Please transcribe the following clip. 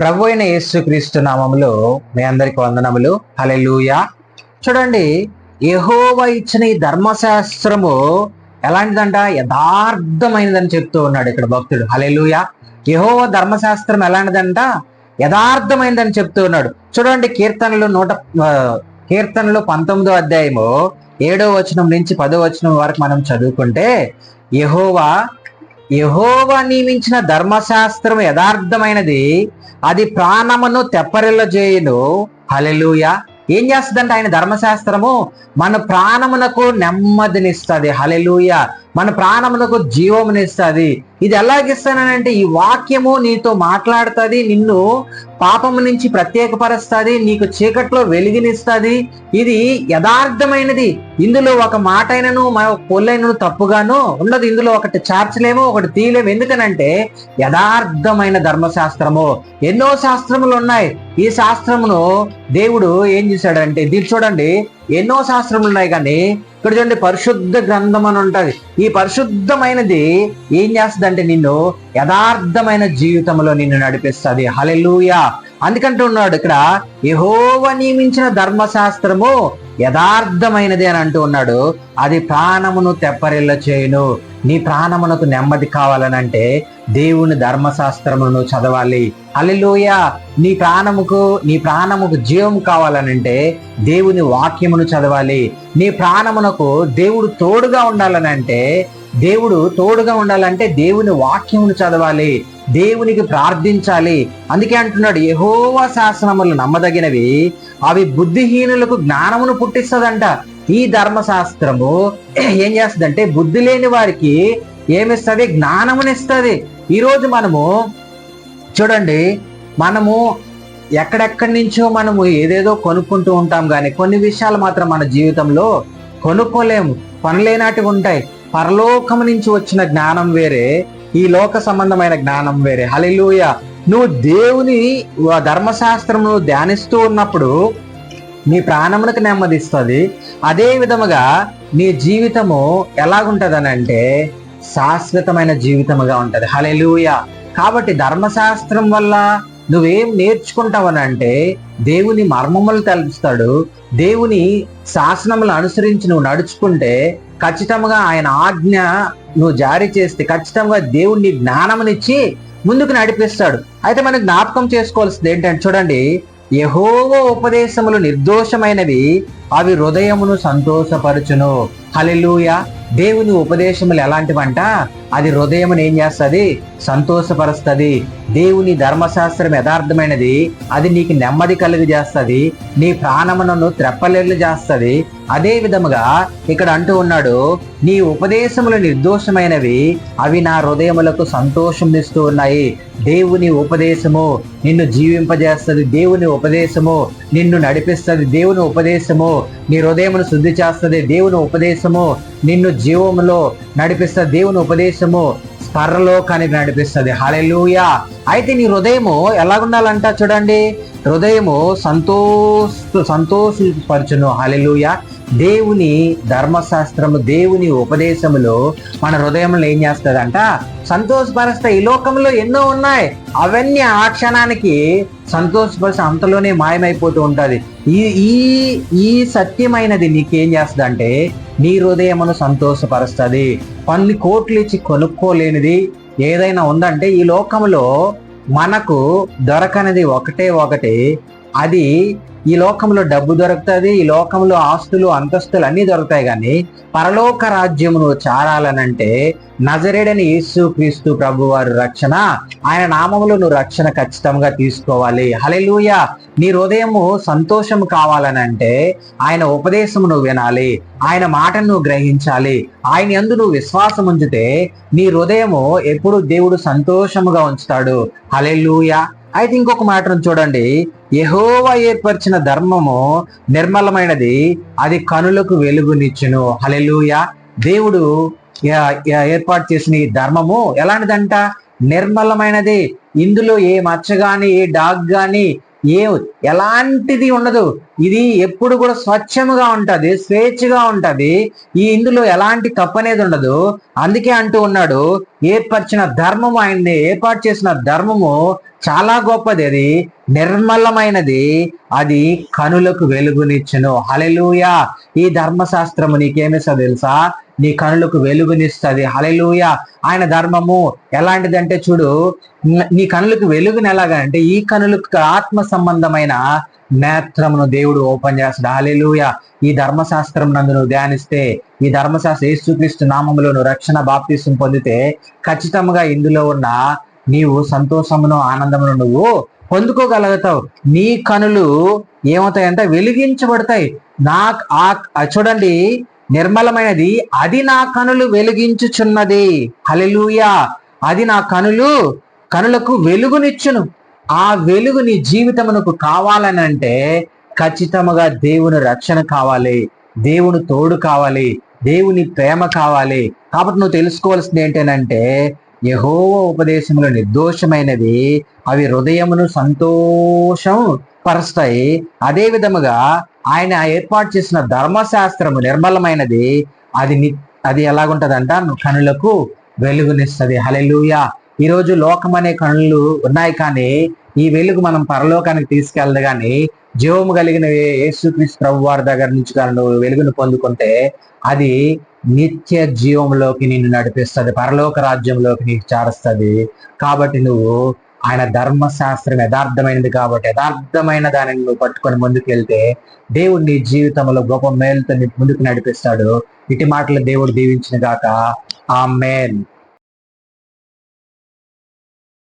ప్రభు అయిన యేసుక్రీస్తు నామములో మీ అందరికి వందనములు. హలెలూయా చూడండి యహోవ ఇచ్చిన ఈ ధర్మశాస్త్రము ఎలాంటిదంట? యథార్థమైనదని చెప్తూ ఉన్నాడు ఇక్కడ భక్తుడు. హలెలూయా యహోవ ధర్మశాస్త్రం ఎలాంటిదంట? యథార్థమైనదని చెప్తూ ఉన్నాడు. చూడండి కీర్తనలు నూట కీర్తనలు పంతొమ్మిదో అధ్యాయము ఏడో వచనం నుంచి పదో వచనం వరకు మనం చదువుకుంటే యహోవా యెహోవా నియమించిన ధర్మశాస్త్రం యథార్థమైనది. అది ప్రాణమును తెప్పరిల్ల చేయును హలెలూయ ఏం చేస్తుందంటే ఆయన ధర్మశాస్త్రము? మన ప్రాణమునకు నెమ్మదినిస్తుంది. హలెలుయ మన ప్రాణమునకు జీవమునిస్తుంది. ఇది ఎలాగిస్తానంటే ఈ వాక్యము నీతో మాట్లాడుతుంది నిన్ను పాపము నుంచి ప్రత్యేకపరుస్తుంది నీకు చీకట్లో వెలిగినిస్తుంది. ఇది యథార్థమైనది. ఇందులో ఒక మాట అయినను పొల్లైనను తప్పుగాను ఉండదు ఇందులో ఒకటి చార్చలేమో ఒకటి తీయలేము. ఎందుకనంటే యథార్థమైన ధర్మశాస్త్రము. ఎన్నో శాస్త్రములు ఉన్నాయి. ఈ శాస్త్రమును దేవుడు ఏం చేశాడంటే దీన్ని చూడండి ఎన్నో శాస్త్రములు ఉన్నాయి కానీ ఇక్కడ చూడండి పరిశుద్ధ గ్రంథం అని ఉంటుంది. ఈ పరిశుద్ధమైనది ఏం చేస్తుందంటే నిన్ను యథార్థమైన జీవితంలో నిన్ను నడిపిస్తుంది. హలెలుయా అందుకంటూ ఉన్నాడు ఇక్కడ యహోవ నియమించిన ధర్మశాస్త్రము. యథార్థమైనది అని అంటూ ఉన్నాడు. అది ప్రాణమును తెప్పరిల్ల చేయును. నీ ప్రాణమునకు నెమ్మది కావాలనంటే దేవుని ధర్మశాస్త్రమును చదవాలి. హల్లెలూయ! నీ ప్రాణముకు నీ ప్రాణముకు జీవం కావాలనంటే దేవుని వాక్యమును చదవాలి. నీ ప్రాణమునకు దేవుడు తోడుగా ఉండాలనంటే దేవుడు తోడుగా ఉండాలంటే దేవుని వాక్యమును చదవాలి. దేవునికి ప్రార్థించాలి. అందుకే అంటున్నాడు యహోవా శాసనములు నమ్మదగినవి అవి బుద్ధిహీనులకు జ్ఞానమును పుట్టిస్తుందంట. ఈ ధర్మశాస్త్రము ఏం చేస్తుందంటే బుద్ధి లేని వారికి ఏమిస్తుంది? జ్ఞానమునిస్తుంది. ఈరోజు మనము చూడండి మనము ఎక్కడెక్కడి నుంచో మనము ఏదేదో కొనుక్కుంటూ ఉంటాం కానీ కొన్ని విషయాలు మాత్రం మన జీవితంలో కొనుక్కోలేము. కొనలేనాటివి ఉంటాయి పరలోకం నుంచి వచ్చిన జ్ఞానం వేరే ఈ లోక సంబంధమైన జ్ఞానం వేరే. హలిలూయ నువ్వు దేవుని ధర్మశాస్త్రమును ధ్యానిస్తూ ఉన్నప్పుడు నీ ప్రాణములకు నెమ్మదిస్తుంది. అదే విధముగా నీ జీవితము ఎలాగుంటదని అంటే శాశ్వతమైన జీవితముగా ఉంటది. హలెలూయ కాబట్టి ధర్మశాస్త్రం వల్ల నువ్వేం నేర్చుకుంటావనంటే దేవుని మర్మములు తెలుస్తాడు దేవుని శాసనములు అనుసరించి నువ్వు నడుచుకుంటే ఖచ్చితంగా ఆయన ఆజ్ఞ నువ్వు జారీ చేస్తే ఖచ్చితంగా దేవుడిని జ్ఞానమునిచ్చి ముందుకు నడిపిస్తాడు. అయితే మనకు జ్ఞాపకం చేసుకోవాల్సింది ఏంటంటే చూడండి యహోవ ఉపదేశములు నిర్దోషమైనవి అవి హృదయమును సంతోషపరచును. హలెలూయ దేవుని ఉపదేశములు ఎలాంటివంట? అది హృదయమును ఏం చేస్తుంది? సంతోషపరుస్తుంది. దేవుని ధర్మశాస్త్రం యథార్థమైనది. అది నీకు నెమ్మది కలుగు చేస్తుంది. నీ ప్రాణములను త్రెప్పలేళ్ళు చేస్తుంది. అదే విధముగా ఇక్కడ అంటూ ఉన్నాడు నీ ఉపదేశములు నిర్దోషమైనవి అవి నా హృదయములకు సంతోషం ఇస్తూ ఉన్నాయి. దేవుని ఉపదేశము నిన్ను జీవింపజేస్తుంది. దేవుని ఉపదేశము నిన్ను నడిపిస్తుంది. దేవుని ఉపదేశము నీ హృదయమును శుద్ధి చేస్తుంది దేవుని ఉపదేశము. నిన్ను జీవములో నడిపిస్తుంది దేవుని ఉపదేశము. పరలోకానికి నడిపిస్తుంది. హలెలుయా అయితే నీ హృదయము ఎలాగుండాలంట చూడండి. హృదయము సంతోష సంతోషపరచును. హలెలుయా దేవుని ధర్మశాస్త్రము దేవుని ఉపదేశములో మన హృదయంలో ఏం చేస్తుందంట? సంతోషపరుస్తా ఈ లోకంలో ఎన్నో ఉన్నాయి. అవన్నీ ఆ క్షణానికి సంతోషపరిస్తే అంతలోనే మాయమైపోతూ ఉంటుంది. ఈ ఈ ఈ సత్యమైనది నీకేం చేస్తుంది నీ హృదయమును సంతోషపరుస్తుంది. కొన్ని కోట్లు ఇచ్చి కొనుక్కోలేనిది ఏదైనా ఉందంటే ఈ లోకంలో మనకు దొరకనిది ఒకటే ఒకటి. అది ఈ లోకంలో డబ్బు దొరుకుతుంది ఈ లోకంలో ఆస్తులు అంతస్తులు అన్నీ దొరుకుతాయి కానీ పరలోక రాజ్యమును చారాలనంటే నజరేడని యేసు క్రీస్తు ప్రభు వారు రక్షణ. ఆయన నామములో నువ్వు రక్షణ ఖచ్చితంగా తీసుకోవాలి. హలెలూయ నీ హృదయము సంతోషం కావాలనంటే ఆయన ఉపదేశము నువ్వు వినాలి. ఆయన మాటను నువ్వు గ్రహించాలి. ఆయన ఎందు నువ్వు విశ్వాసం ఉంచితే నీ హృదయము ఎప్పుడు దేవుడు సంతోషముగా ఉంచుతాడు. హలెలూయ అయితే ఇంకొక మాటను చూడండి. యహోవా ఏర్పరిచిన ధర్మము నిర్మలమైనది అది కనులకు వెలుగునిచ్చును. హలెలుయ దేవుడు యా- యా- ఏర్పాటు చేసిన ఈ ధర్మము ఎలాంటిదంట? నిర్మలమైనది. ఇందులో ఏ మచ్చ గాని ఏ డాగ్ గాని ఏ ఎలాంటిది ఉండదు. ఇది ఎప్పుడు కూడా స్వచ్ఛముగా ఉంటుంది స్వేచ్ఛగా ఉంటుంది. ఈ ఇందులో ఎలాంటి తప్పు అనేది ఉండదు. అందుకే అంటూ ఉన్నాడు ఏర్పరిచిన ధర్మము ఆయన్ని ఏర్పాటు చేసిన ధర్మము చాలా గొప్పది. అది నిర్మలమైనది. అది కనులకు వెలుగునిచ్చును. హలెలుయా ఈ ధర్మశాస్త్రము నీకేమిస్తా తెలుసా? నీ కనులకు వెలుగునిస్తుంది. హలెలూయ ఆయన ధర్మము ఎలాంటిదంటే చూడు నీ కనులకు వెలుగుని ఎలాగా అంటే ఈ కనులకు ఆత్మ సంబంధమైన నేత్రమును దేవుడు ఓపెన్ చేస్తాడు. హలెలూయ ఈ ధర్మశాస్త్రం నందు నువ్వు ధ్యానిస్తే ఈ ధర్మశాస్త్ర యేసుక్రీస్తు నామంలో నువ్వు రక్షణ బాప్తీసం పొందితే ఖచ్చితంగా ఇందులో ఉన్న నీవు సంతోషమును ఆనందమును నువ్వు పొందుకోగలుగుతావు. నీ కనులు ఏమవుతాయంటే వెలిగించబడతాయి. నా ఆ చూడండి నిర్మలమైనది. అది నా కనులు వెలిగించుచున్నది. హలెలుయా అది నా కనులు కనులకు వెలుగునిచ్చును. ఆ వెలుగు నీ జీవితమునకు కావాలని అంటే ఖచ్చితముగా దేవుని రక్షణ కావాలి. దేవుని తోడు కావాలి. దేవుని ప్రేమ కావాలి. కాబట్టి నువ్వు తెలుసుకోవాల్సింది ఏంటంటే యహోవ ఉపదేశములు నిర్దోషమైనవి అవి హృదయమును సంతోషం పరుస్తాయి. అదే విధముగా ఆయన ఏర్పాటు చేసిన ధర్మశాస్త్రము నిర్మలమైనది. అది అది ఎలాగుంటదంట? కనులకు వెలుగునిస్తుంది. హలెలుయ ఈరోజు లోకం అనే కనులు ఉన్నాయి కానీ ఈ వెలుగు మనం పరలోకానికి తీసుకెళ్ళదు కానీ జీవము కలిగిన యేసుక్రీస్తు ప్రభు వారి దగ్గర నుంచి నువ్వు వెలుగును పొందుకుంటే అది నిత్య జీవంలోకి నిన్ను నడిపిస్తుంది. పరలోక రాజ్యంలోకి నీకు చేరుస్తుంది. కాబట్టి నువ్వు ఆయన ధర్మశాస్త్రం యథార్థమైనది కాబట్టి యథార్థమైన దానిని నువ్వు పట్టుకొని ముందుకు వెళ్తే దేవుడు నీ జీవితంలో గొప్ప మేలుతో ముందుకు నడిపిస్తాడు. ఇటు మాటలు దేవుడు దీవించిన గాక. ఆ మేన్